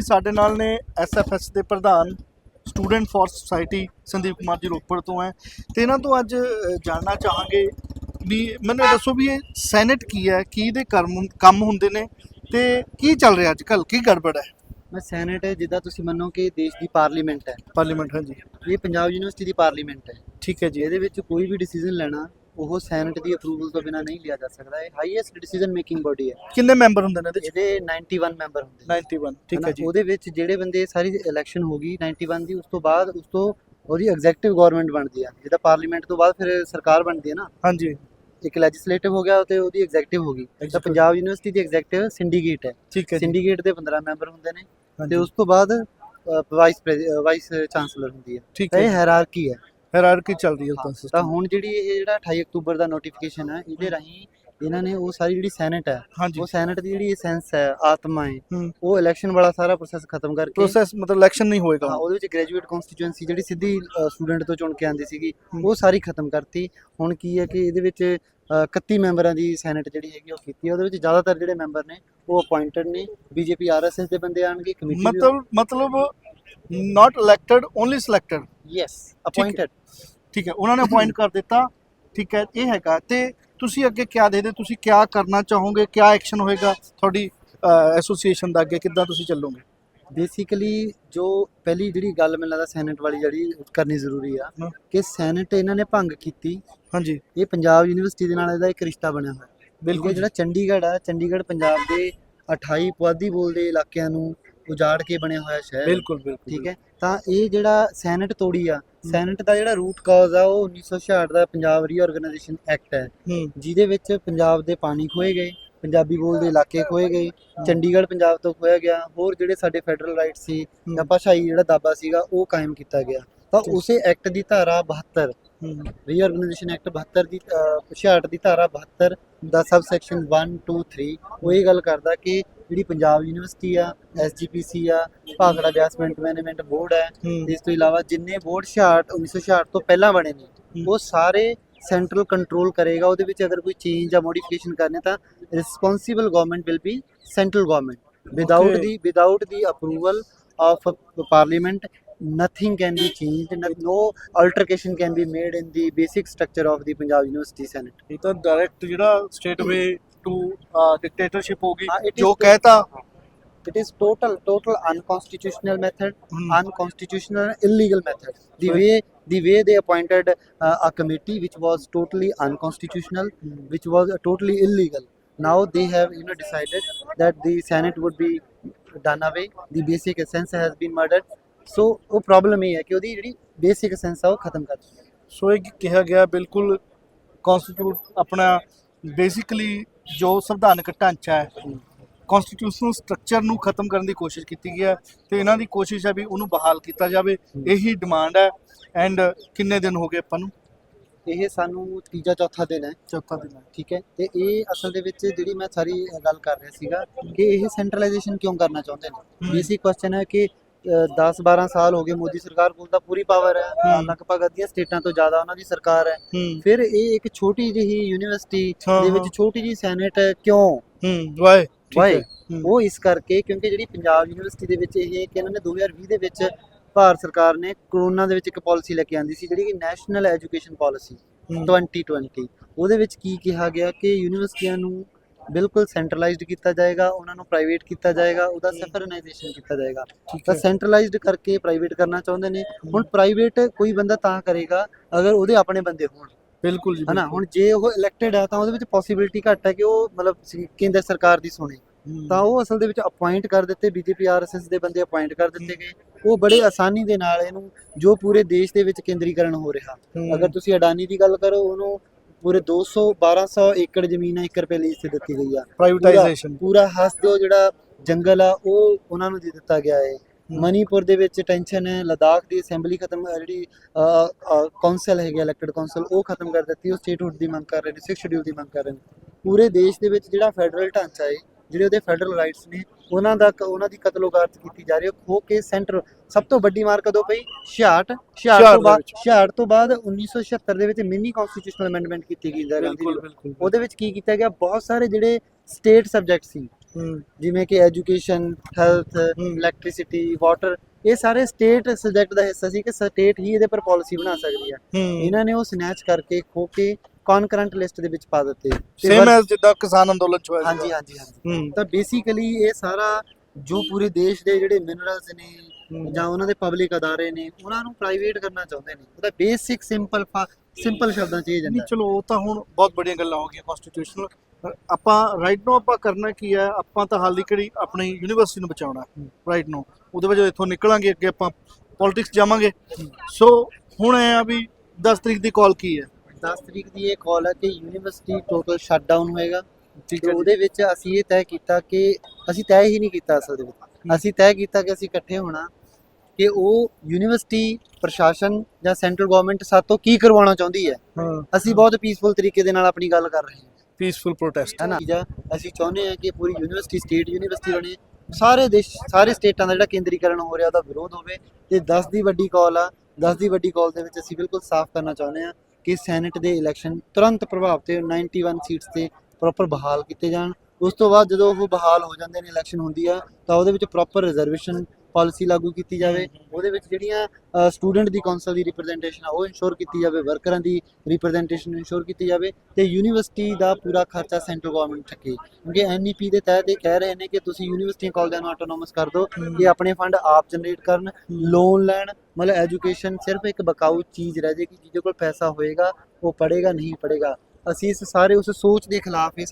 ਸਾਡੇ ਨਾਲ ਨੇ ਐਸਐਫਐਸ ਦੇ ਪ੍ਰਧਾਨ student for society Sandeep Kumar ji Ropar ਤੋਂ ਹੈ। ਤੇ ਇਹਨਾਂ ਤੋਂ ਅੱਜ ਜਾਣਨਾ ਚਾਹਾਂਗੇ ਵੀ ਮੈਨੂੰ ਦੱਸੋ ਵੀ ਇਹ ਸੈਨੇਟ ਕੀ ਹੈ ਕੀ ਦੇ ਕੰਮ ਹੁੰਦੇ ਨੇ ਤੇ ਕੀ ਚੱਲ ਰਿਹਾ ਅੱਜ ਕੱਲ ਕੀ ਗੜਬੜ ਹੈ? ਮੈਂ ਸੈਨੇਟ ਹੈ ਜਿੱਦਾਂ ਤੁਸੀਂ ਮੰਨੋ ਕਿ ਦੇਸ਼ ਦੀ ਪਾਰਲੀਮੈਂਟ ਹੈ। ਪਾਰਲੀਮੈਂਟ ਹਾਂਜੀ। ਇਹ ਪੰਜਾਬ ਯੂਨੀਵਰਸਿਟੀ ਦੀ ਪਾਰਲੀਮੈਂਟ ਹੈ। ਠੀਕ ਹੈ ਜੀ। ਇਹਦੇ ਵਿੱਚ ਕੋਈ ਵੀ ਡਿਸੀਜਨ ਲੈਣਾ ਉਹ ਸੈਨੇਟ ਦੀ ਅਪਰੂਵਲ ਤੋਂ ਬਿਨਾ ਨਹੀਂ ਲਿਆ ਜਾ ਸਕਦਾ। ਇਹ ਹਾਈਐਸਟ ਡਿਸੀਜਨ ਮੇਕਿੰਗ ਬੋਡੀ ਹੈ। ਕਿੰਨੇ ਮੈਂਬਰ ਹੁੰਦੇ ਨੇ ਇਹਦੇ ਚ? ਇਹਦੇ 91 ਮੈਂਬਰ ਹੁੰਦੇ ਨੇ। 91 ਠੀਕ ਹਨਾ? ਹੈ ਜੀ। ਉਹਦੇ ਵਿੱਚ ਜਿਹੜੇ ਬੰਦੇ ਸਾਰੀ ਇਲੈਕਸ਼ਨ ਹੋ ਗਈ 91 ਦੀ ਉਸ ਤੋਂ ਬਾਅਦ ਉਸ ਤੋਂ ਉਹਦੀ ਐਗਜ਼ੈਕਟਿਵ ਗਵਰਨਮੈਂਟ ਬਣਦੀ ਆ। ਜਿਹਦਾ ਪਾਰਲੀਮੈਂਟ ਤੋਂ ਬਾਅਦ ਫਿਰ ਸਰਕਾਰ ਬਣਦੀ ਹੈ ਨਾ। ਹਾਂਜੀ। ਇੱਕ ਲੈਜਿਸਲੇਟਿਵ ਹੋ ਗਿਆ ਤੇ ਉਹਦੀ ਐਗਜ਼ੈਕਟਿਵ ਹੋ ਗਈ। ਤਾਂ। ਪੰਜਾਬ ਯੂਨੀਵਰਸਿਟੀ ਦੀ ਐਗਜ਼ੈਕਟਿਵ ਸਿੰਡੀਕੇਟ ਹੈ। ਠੀਕ ਹੈ ਜੀ। ਸਿੰਡੀਕੇਟ ਦੇ 15 ਮੈਂਬਰ ਹੁੰਦੇ ਨੇ। ਤੇ ਹਾਂਜੀ, ਉਸ ਤੋਂ ਬਾਅਦ ਵਾਈਸ ਵਾਈਸ ਚਾਂਸਲਰ ਹੁੰਦੀ ਹੈ। ਠੀਕ ਤਾਂ ਹੈ ਇਹ ਹੈਰਾਰਕੀ ਹੈ। ਹਾਇਰਾਰਕੀ ਚੱਲ ਰਹੀ ਹੈ ਤਾਂ ਸਿਸਟਮ ਹੁਣ ਜਿਹੜੀ ਇਹ ਜਿਹੜਾ 28 ਅਕਤੂਬਰ ਦਾ ਨੋਟੀਫਿਕੇਸ਼ਨ ਹੈ ਇਹਦੇ ਰਾਹੀਂ ਇਹਨਾਂ ਨੇ ਉਹ ਸਾਰੀ ਜਿਹੜੀ ਸੈਨੇਟ ਹੈ ਹਾਂਜੀ। ਉਹ ਸੈਨੇਟ ਦੀ ਜਿਹੜੀ ਐਸੈਂਸ ਹੈ ਆਤਮਾ ਹੈ ਹੂੰ। ਉਹ ਇਲੈਕਸ਼ਨ ਵਾਲਾ ਸਾਰਾ ਪ੍ਰੋਸੈਸ ਖਤਮ ਕਰਕੇ ਪ੍ਰੋਸੈਸ ਮਤਲਬ ਇਲੈਕਸ਼ਨ ਨਹੀਂ ਹੋਏਗਾ। ਉਹਦੇ ਵਿੱਚ ਗ੍ਰੈਜੂਏਟ ਕਨਸਟੀਚੁਐਂਸੀ ਜਿਹੜੀ ਸਿੱਧੀ ਸਟੂਡੈਂਟ ਤੋਂ ਚੁਣ ਕੇ ਆਉਂਦੀ ਸੀਗੀ ਹੂੰ। ਉਹ ਸਾਰੀ ਖਤਮ ਕਰਤੀ। ਹੁਣ ਕੀ ਹੈ ਕਿ ਇਹਦੇ ਵਿੱਚ ਅ, 31 ਮੈਂਬਰਾਂ ਦੀ ਸੈਨੇਟ ਜਿਹੜੀ ਹੈਗੀ ਉਹ ਕੀਤੀ ਹੈ। ਉਹਦੇ ਵਿੱਚ ਜ਼ਿਆਦਾਤਰ ਜਿਹੜੇ ਮੈਂਬਰ ਨੇ ਉਹ ਅਪਾਇੰਟਡ ਨੇ। ਬੀਜੇਪੀ ਆਰਐਸਐਸ ਦੇ ਬੰਦੇ ਆਣਗੇ ਕਮੇਟੀ ਮਤਲਬ ਮਤਲਬ not elected only selected yes appointed ਠੀਕ ਹੈ ਉਹਨਾਂ ਨੇ ਅਪਾਇੰਟ ਕਰ ਦਿੱਤਾ ਠੀਕ ਹੈ ਇਹ ਹੈਗਾ। ਤੇ ਤੁਸੀਂ ਅੱਗੇ ਕਿਆ ਦੇਖਦੇ ਤੁਸੀਂ ਕਿਆ ਕਰਨਾ ਚਾਹੋਗੇ ਕਿਆ ਐਕਸ਼ਨ ਹੋਏਗਾ ਤੁਹਾਡੀ ਐਸੋਸੀਏਸ਼ਨ ਦਾ ਅੱਗੇ ਕਿੱਦਾਂ ਤੁਸੀਂ ਚੱਲੋਗੇ? ਬੇਸਿਕਲੀ ਜੋ ਪਹਿਲੀ ਜਿਹੜੀ ਗੱਲ ਮੈਨੂੰ ਲੱਗਦਾ ਸੈਨੇਟ ਵਾਲੀ ਜਿਹੜੀ ਕਰਨੀ ਜ਼ਰੂਰੀ ਆ। ਕਿ ਸੈਨੇਟ ਇਹਨਾਂ ਨੇ ਭੰਗ ਕੀਤੀ। ਹਾਂਜੀ। ਇਹ ਪੰਜਾਬ ਯੂਨੀਵਰਸਿਟੀ ਦੇ ਨਾਲ ਇਹਦਾ ਇੱਕ ਰਿਸ਼ਤਾ ਬਣਿਆ ਹੋਇਆ। ਬਿਲਕੁਲ ਜਿਹੜਾ ਚੰਡੀਗੜ੍ਹ ਆ ਚੰਡੀਗੜ੍ਹ ਪੰਜਾਬ ਦੇ 28 ਪੁਆਧੀ ਬੋਲਦੇ ਇਲਾਕਿਆਂ ਨੂੰ ਉਜਾੜ ਕੇ ਬਣਿਆ ਹੋਇਆ ਸ਼ਹਿਰ। ਬਿਲਕੁਲ ਬਿਲਕੁਲ। ਠੀਕ ਹੈ ਤਾਂ ਇਹ ਜਿਹੜਾ ਸੈਨੇਟ ਤੋੜੀ ਆ ਸੈਨੇਟ ਦਾ ਜਿਹੜਾ ਰੂਟ ਕਾਜ਼ ਆ ਉਹ 1966 ਦਾ ਪੰਜਾਬ ਰੀਆਰਗੇਨਾਈਜੇਸ਼ਨ ਐਕਟ ਹੈ। ਜਿਹਦੇ ਵਿੱਚ ਪੰਜਾਬ ਦੇ ਪਾਣੀ ਖੋਏ ਗਏ ਪੰਜਾਬੀ ਬੋਲਦੇ ਇਲਾਕੇ ਖੋਏ ਗਏ ਚੰਡੀਗੜ੍ਹ ਪੰਜਾਬ ਤੋਂ ਖੋਇਆ ਗਿਆ ਹੋਰ ਜਿਹੜੇ ਸਾਡੇ ਫੈਡਰਲ ਰਾਈਟ ਸੀ ਭਾਸ਼ਾਈ ਜਿਹੜਾ ਦਾਬਾ ਸੀਗਾ ਉਹ ਕਾਇਮ ਕੀਤਾ ਗਿਆ। ਤਾਂ। ਉਸੇ ਐਕਟ ਦੀ ਧਾਰਾ 72 ਹੂੰ। ਰੀਆਰਗੇਨਾਈਜੇਸ਼ਨ ਐਕਟ 72 ਦੀ ਅਹ, 66 ਦੀ ਧਾਰਾ 72 ਦਾ ਸਬ ਸੈਕਸ਼ਨ 1 2 3 ਉਹ ਇਹ ਗੱਲ ਕਰਦਾ ਕਿ ਜਿਹੜੀ ਪੰਜਾਬ ਯੂਨੀਵਰਸਿਟੀ ਆ ਐਸਜੀਪੀਸੀ ਆ ਭਾਖੜਾ ਅਡਜਸਟਮੈਂਟ ਮੈਨੇਜਮੈਂਟ ਬੋਰਡ ਹੈ ਇਸ ਤੋਂ ਇਲਾਵਾ ਜਿੰਨੇ ਬੋਰਡ 66 1966 ਤੋਂ ਪਹਿਲਾਂ ਬਣੇ ਨੇ। ਉਹ ਸਾਰੇ ਸੈਂਟਰਲ ਕੰਟਰੋਲ ਕਰੇਗਾ ਉਹਦੇ ਵਿੱਚ ਅਗਰ ਕੋਈ ਚੇਂਜ ਜਾਂ ਮੋਡੀਫਿਕੇਸ਼ਨ ਕਰਨੇ ਤਾਂ responsible government will be central government without. The without the approval of parliament nothing can be changed no altercation can be made in the basic structure of the punjab university senate ਇਹ ਤਾਂ direct ਜਿਹੜਾ state way to dictatorship ਹੋਗੀ ਹਾਂ, it is ਜੋ to- ਕਹਿਤਾ it is total total unconstitutional method ਹੂੰ, unconstitutional illegal method the way the way they appointed uh, a committee which was totally unconstitutional which was uh, totally illegal now they have you know decided that the senate would be done away the basic essence has been murdered so ਉਹ problem ਇਹ ਹੈ ਕਿ ਉਹਦੀ ਜਿਹੜੀ basic essence ਆ ਉਹ ਖਤਮ ਕਰ ਦਿੱਤੀ ਸੋ ਇਹ ਕਿਹਾ ਗਿਆ ਬਿਲਕੁਲ ਕਨਸਟੀਟਿਊਟ ਆਪਣਾ ਬੇਸਿਕਲੀ ਜੋ ਸੰਵਿਧਾਨਕ ਢਾਂਚਾ ਹੈ ਕਨਸਟੀਟਿਊਸ਼ਨਲ ਸਟਰਕਚਰ ਨੂੰ ਖਤਮ ਕਰਨ ਦੀ ਕੋਸ਼ਿਸ਼ ਕੀਤੀ ਗਈ ਹੈ ਤੇ ਇਹਨਾਂ ਦੀ ਕੋਸ਼ਿਸ਼ ਹੈ ਵੀ ਉਹਨੂੰ ਬਹਾਲ ਕੀਤਾ ਜਾਵੇ। ਇਹੀ ਡਿਮਾਂਡ ਹੈ ਐਂਡ ਕਿੰਨੇ ਦਿਨ ਹੋ ਗਏ ਆਪਾਂ ਨੂੰ? ਇਹ ਸਾਨੂੰ ਤੀਜਾ ਚੌਥਾ ਦਿਨ ਹੈ। ਚੌਥਾ ਦਿਨ ਹੈ। ਠੀਕ ਹੈ। ਤੇ ਇਹ ਅਸਲ ਦੇ ਵਿੱਚ ਜਿਹੜੀ ਮੈਂ ਸਾਰੀ ਗੱਲ ਕਰ ਰਿਹਾ ਸੀਗਾ ਕਿ ਇਹ ਸੈਂਟਰਲਾਈਜੇਸ਼ਨ ਕਿਉਂ ਕਰਨਾ ਚਾਹੁੰਦੇ ਨੇ। ਬੇਸਿਕ ਕੁਐਸਚਨ ਹੈ ਕਿ 10 12 ਸਾਲ ਹੋ ਗਏ ਮੋਦੀ ਸਰਕਾਰ ਕੋਲ ਤਾਂ ਪੂਰੀ ਪਾਵਰ ਹੈ। ਲਗਭਗ ਅੱਧੀਆਂ ਸਟੇਟਾਂ ਤੋਂ ਜ਼ਿਆਦਾ ਉਹਨਾਂ ਦੀ ਸਰਕਾਰ ਹੈ ਫਿਰ ਇਹ ਇੱਕ ਛੋਟੀ ਜਿਹੀ ਯੂਨੀਵਰਸਿਟੀ ਦੇ। ਵਿੱਚ ਛੋਟੀ ਜਿਹੀ ਸੈਨੇਟ ਕਿਉਂ ਹੂੰ ਵਾਏ ਵਾਏ। ਉਹ ਇਸ ਕਰਕੇ ਕਿਉਂਕਿ ਜਿਹੜੀ ਪੰਜਾਬ ਯੂਨੀਵਰਸਿਟੀ ਦੇ ਵਿੱਚ ਇਹ ਕਿ ਇਹਨਾਂ ਨੇ 2020 ਦੇ ਵਿੱਚ ਭਾਰਤ ਸਰਕਾਰ ਨੇ ਕਰੋਨਾ ਦੇ ਵਿੱਚ ਇੱਕ ਪਾਲਿਸੀ ਲੈ ਕੇ ਆਂਦੀ ਸੀ ਜਿਹੜੀ ਕਿ ਨੈਸ਼ਨਲ ਐਜੂਕੇਸ਼ਨ ਪਾਲਿਸੀ ਹੂੰ। 2020 ਉਹਦੇ ਵਿੱਚ ਕੀ ਕਿਹਾ ਗਿਆ ਕਿ ਯੂਨੀਵਰਸਿਟੀਆਂ ਨੂੰ ਬਿਲਕੁਲ ਸੈਂਟਰਲਾਈਜ਼ਡ ਕੀਤਾ ਜਾਏਗਾ ਉਹਨਾਂ ਨੂੰ ਪ੍ਰਾਈਵੇਟ ਕੀਤਾ ਜਾਏਗਾ ਉਹਦਾ ਸੈਫਰਨਾਈਜੇਸ਼ਨ ਕੀਤਾ ਜਾਏਗਾ। ਤਾਂ ਸੈਂਟਰਲਾਈਜ਼ਡ ਕਰਕੇ ਪ੍ਰਾਈਵੇਟ ਕਰਨਾ ਚਾਹੁੰਦੇ ਨੇ। ਹੁਣ ਪ੍ਰਾਈਵੇਟ ਕੋਈ ਬੰਦਾ ਤਾਂ ਕਰੇਗਾ ਅਗਰ ਉਹਦੇ ਆਪਣੇ ਬੰਦੇ ਹੋਣ। ਬਿਲਕੁਲ ਜੀ ਹਨਾ? ਹੁਣ ਜੇ ਉਹ ਇਲੈਕਟਡ ਹੈ ਤਾਂ ਉਹਦੇ ਵਿੱਚ ਪੋਸਿਬਿਲਿਟੀ ਘੱਟ ਹੈ ਕਿ ਉਹ ਮਤਲਬ ਕੇਂਦਰ ਸਰਕਾਰ ਦੀ ਸੁਣੇ। ਤਾਂ ਉਹ ਅਸਲ ਦੇ ਵਿੱਚ ਅਪਾਇੰਟ ਕਰ ਦਿੱਤੇ ਬੀਜੇਪੀ ਆਰਐਸਐਸ ਦੇ ਬੰਦੇ ਅਪਾਇੰਟ ਕਰ ਦਿੱਤੇ ਗਏ। ਉਹ ਬੜੇ ਆਸਾਨੀ ਦੇ ਨਾਲ ਇਹਨੂੰ ਜੋ ਪੂਰੇ ਦੇਸ਼ ਦੇ ਵਿੱਚ ਕੇਂਦਰੀਕਰਨ ਹੋ ਰਿਹਾ। ਅਗਰ ਤੁਸੀਂ ਅਡਾਨੀ ਦੀ ਗੱਲ ਕਰੋ ਉਹਨੂੰ ਪੂਰੇ 200 1200 ਏਕੜ ਜ਼ਮੀਨ ਆ 1 ਰੁਪਏ ਲਈ ਤੇ ਦਿੱਤੀ ਗਈ ਆ। ਪ੍ਰਾਈਵੇਟਾਈਜੇਸ਼ਨ ਪੂਰਾ ਹਸਦੋ ਜਿਹੜਾ ਜੰਗਲ ਆ ਉਹ ਉਹਨਾਂ ਨੂੰ ਦੇ ਦਿੱਤਾ ਗਿਆ ਹੈ। ਮਨੀਪੁਰ ਦੇ ਵਿੱਚ ਟੈਨਸ਼ਨ ਹੈ ਲਦਾਖ ਦੀ ਅਸੈਂਬਲੀ ਖਤਮ ਜਿਹੜੀ ਕੌਂਸਲ ਹੈਗੀ ਇਲੈਕਟਡ ਕੌਂਸਲ ਉਹ ਖਤਮ ਕਰ ਦਿੱਤੀ ਉਹ ਸਟੇਟਹੁੱਡ ਦੀ ਮੰਗ ਕਰ ਰਹੇ ਨੇ ਸਿਕਸ ਸ਼ਡਿਊਲ ਦੀ ਮੰਗ ਕਰ ਰਹੇ ਨੇ। ਪੂਰੇ ਦੇਸ਼ ਦੇ ਵਿੱਚ ਜਿਹੜਾ ਫੈਡਰਲ ਢਾਂਚਾ ਹੈ ਜਿਹੜੇ ਉਹਦੇ ਫੈਡਰਲ ਰਾਈਟਸ ਨੇ ਉਹਨਾਂ ਦਾ ਉਹਨਾਂ ਦੀ ਕਤਲੋਗਾਰਤ ਕੀਤੀ ਜਾ ਰਹੀ ਹੈ। ਖੋ ਕੇ ਸੈਂਟਰ ਸਭ ਤੋਂ ਵੱਡੀ ਮਾਰ ਕਦੋਂ ਪਈ? 66 66 66 ਤੋਂ ਬਾਅਦ ਦੇ ਵਿੱਚ। 66 ਤੋਂ ਬਾਅਦ 1976 ਦੇ ਵਿੱਚ ਮਿਨੀ ਕਨਸਟੀਟਿਊਸ਼ਨਲ ਅਮੈਂਡਮੈਂਟ ਕੀਤੀ ਗਈ ਬਿਲਕੁਲ ਉਹਦੇ ਵਿੱਚ ਕੀ ਕੀਤਾ ਗਿਆ? ਬਹੁਤ ਸਾਰੇ ਜਿਹੜੇ ਸਟੇਟ ਸਬਜੈਕਟ ਸੀ ਜਿਵੇਂ ਕਿ ਐਜੂਕੇਸ਼ਨ ਹੈਲਥ। ਇਲੈਕਟ੍ਰਿਸਿਟੀ ਵਾਟਰ ਇਹ ਸਾਰੇ ਸਟੇਟ ਸਬਜੈਕਟ ਦਾ ਹਿੱਸਾ ਸੀ ਕਿ ਸਟੇਟ ਹੀ ਇਹਦੇ ਪਰ ਪਾਲਿਸੀ ਬਣਾ ਸਕਦੀ ਹੂੰ। ਇਹਨਾਂ ਨੇ ਉਹ ਸਨੈਚ ਕਰਕੇ ਖੋ ਕੇ ਕਨਕਰੰਟ ਲਿਸਟ ਦੇ ਵਿੱਚ ਪਾ ਦਿੱਤੇ। ਤੇ ਸੇਮ ਵਰ- ਐਸ ਜਿੱਦਾਂ ਕਿਸਾਨ ਅੰਦੋਲਨ ਚ ਹੋਇਆ ਹਾਂਜੀ ਸੀਗਾ। ਹਾਂਜੀ ਹਾਂਜੀ। ਹੂੰ। ਤਾਂ ਬੇਸਿਕਲੀ ਇਹ ਸਾਰਾ ਜੋ ਪੂਰੇ ਦੇਸ਼ ਦੇ ਜਿਹੜੇ ਮਿਨਰਲਸ ਨੇ ਹੂੰ। ਜਾਂ ਉਹਨਾਂ ਦੇ ਪਬਲਿਕ ਅਦਾਰੇ ਨੇ ਉਹਨਾਂ ਨੂੰ ਪ੍ਰਾਈਵੇਟ ਕਰਨਾ ਚਾਹੁੰਦੇ ਨੇ। ਉਹਦਾ ਬੇਸਿਕ ਸਿੰਪਲ ਸਿੰਪਲ ਸ਼ਬਦਾਂ 'ਚ ਇਹ ਨਹੀਂ ਜਾਂਦਾ ਚਲੋ ਉਹ ਤਾਂ ਹੁਣ ਬਹੁਤ ਬੜੀਆਂ ਗੱਲਾਂ ਹੋ ਗਈਆਂ ਕਨਸਟੀਟਿਊਸ਼ਨਲ ਆਪਾਂ ਰਾਈਟ ਨੂੰ ਆਪਾਂ ਕਰਨਾ ਕੀ ਹੈ ਆਪਾਂ ਤਾਂ ਹਾਲੀ ਕਿਹੜੀ ਆਪਣੀ ਯੂਨੀਵਰਸਿਟੀ ਨੂੰ ਬਚਾਉਣਾ ਰਾਈਟ ਨੂੰ ਉਹਦੇ ਵਜੋਂ ਇੱਥੋਂ ਨਿਕਲਾਂਗੇ ਅੱਗੇ ਆਪਾਂ ਪੋਲਿਟਿਕਸ ਜਾਵਾਂਗੇ। ਸੋ ਹੁਣ ਇਹ ਆ ਵੀ 10 ਤਰੀਕ ਦੀ ਕਾਲ ਕੀ ਹੈ? 10 ਤਰੀਕ ਦੀ ਇਹ ਕਾਲ ਹੈ ਕਿ ਯੂਨੀਵਰਸਿਟੀ ਟੋਟਲ ਸ਼ਟਡਾਊਨ ਹੋਏਗਾ। ਠੀਕ ਤੇ ਉਹਦੇ ਵਿੱਚ ਅਸੀਂ ਇਹ ਤੈਅ ਕੀਤਾ ਕਿ ਅਸੀਂ ਤੈਅ ਹੀ ਨਹੀਂ ਕੀਤਾ ਅਸਲ ਦੇ ਵਿੱਚ। ਅਸੀਂ ਤੈਅ ਕੀਤਾ ਕਿ ਅਸੀਂ ਇਕੱਠੇ ਹੋਣਾ ਕਿ ਉਹ ਯੂਨੀਵਰਸਿਟੀ ਪ੍ਰਸ਼ਾਸਨ ਜਾਂ ਸੈਂਟਰਲ ਗਵਰਨਮੈਂਟ ਸਾਤੋਂ ਕੀ ਕਰਵਾਉਣਾ ਚਾਹੁੰਦੀ ਹੈ। ਹਾਂ ਅਸੀਂ ਬਹੁਤ ਪੀਸਫੁਲ ਤਰੀਕੇ ਦੇ ਨਾਲ ਆਪਣੀ ਗੱਲ ਕਰ ਰਹੇ ਹਾਂ। ਪੀਸਫੁਲ ਪ੍ਰੋਟੈਸਟ ਹੈ ਨਾ? ਅਸੀਂ ਚਾਹੁੰਦੇ ਹਾਂ ਕਿ ਪੂਰੀ ਯੂਨੀਵਰਸਿਟੀ ਸਟੇਟ ਯੂਨੀਵਰਸਿਟੀ ਬਣੇ। ਸਾਰੇ ਦੇਸ਼ ਸਾਰੇ ਸਟੇਟਾਂ ਦਾ ਜਿਹੜਾ ਕੇਂਦਰੀਕਰਨ ਹੋ ਰਿਹਾ ਉਹਦਾ ਵਿਰੋਧ ਹੋਵੇ। ਤੇ 10 ਦੀ ਵੱਡੀ ਕਾਲ ਆ। 10 ਦੀ ਵੱਡੀ ਕਾਲ ਦੇ ਵਿੱਚ ਅਸੀਂ ਬਿਲਕੁਲ ਸਾਫ਼ ਕਰਨਾ ਚਾਹੁੰਦੇ ਹਾਂ। ਕਿ ਸੈਨੇਟ ਦੇ ਇਲੈਕਸ਼ਨ ਤੁਰੰਤ ਪ੍ਰਭਾਵ ਤੇ 91 ਸੀਟਸ ਤੇ ਪ੍ਰੋਪਰ ਬਹਾਲ ਕੀਤੇ ਜਾਣ। ਉਸ ਤੋਂ ਬਾਅਦ ਜਦੋਂ ਉਹ ਬਹਾਲ ਹੋ ਜਾਂਦੇ ਨੇ ਇਲੈਕਸ਼ਨ ਹੁੰਦੀ ਆ ਤਾਂ ਉਹਦੇ ਵਿੱਚ ਪ੍ਰੋਪਰ ਰਿਜ਼ਰਵੇਸ਼ਨ ਪਾਲਿਸੀ ਲਾਗੂ ਕੀਤੀ ਜਾਵੇ। ਉਹਦੇ ਵਿੱਚ ਜਿਹੜੀਆਂ ਸਟੂਡੈਂਟ ਦੀ ਕੌਂਸਲ ਦੀ ਰਿਪਰੈਜ਼ੈਂਟੇਸ਼ਨ ਆ ਉਹ ਇਨਸ਼ੋਰ ਕੀਤੀ ਜਾਵੇ। ਵਰਕਰਾਂ ਦੀ ਰਿਪਰੈਜ਼ੈਂਟੇਸ਼ਨ ਇਨਸ਼ੋਰ ਕੀਤੀ ਜਾਵੇ ਤੇ ਯੂਨੀਵਰਸਿਟੀ ਦਾ ਪੂਰਾ ਖਰਚਾ ਸੈਂਟਰਲ ਗਵਰਨਮੈਂਟ ਚੱਕੇ ਕਿਉਂਕਿ ਐਨਈਪੀ ਦੇ ਤਹਿਤ ਇਹ ਕਹਿ ਰਹੇ ਨੇ ਕਿ ਤੁਸੀਂ ਯੂਨੀਵਰਸਿਟੀਆਂ ਕਾਲਜਾਂ ਨੂੰ ਆਟੋਨੋਮਸ ਕਰ ਦਿਓ ਇਹ ਆਪਣੇ ਫੰਡ ਆਪ ਜਨਰੇਟ ਕਰਨ ਲੋਨ ਲੈਣ ਮਤਲਬ ਐਜੂਕੇਸ਼ਨ ਸਿਰਫ ਇੱਕ ਬਕਾਊ ਚੀਜ਼ ਰਹਿ ਜਾਏਗੀ, ਜਿਹਦੇ ਕੋਲ ਪੈਸਾ ਹੋਏਗਾ, ਉਹ ਪੜ੍ਹੇਗਾ, ਨਹੀਂ ਪੜ੍ਹੇਗਾ। ਅਸੀਂ ਇਸ ਸਾਰੇ, ਉਸ ਸੋਚ ਦੇ ਖਿਲਾਫ ਇਹ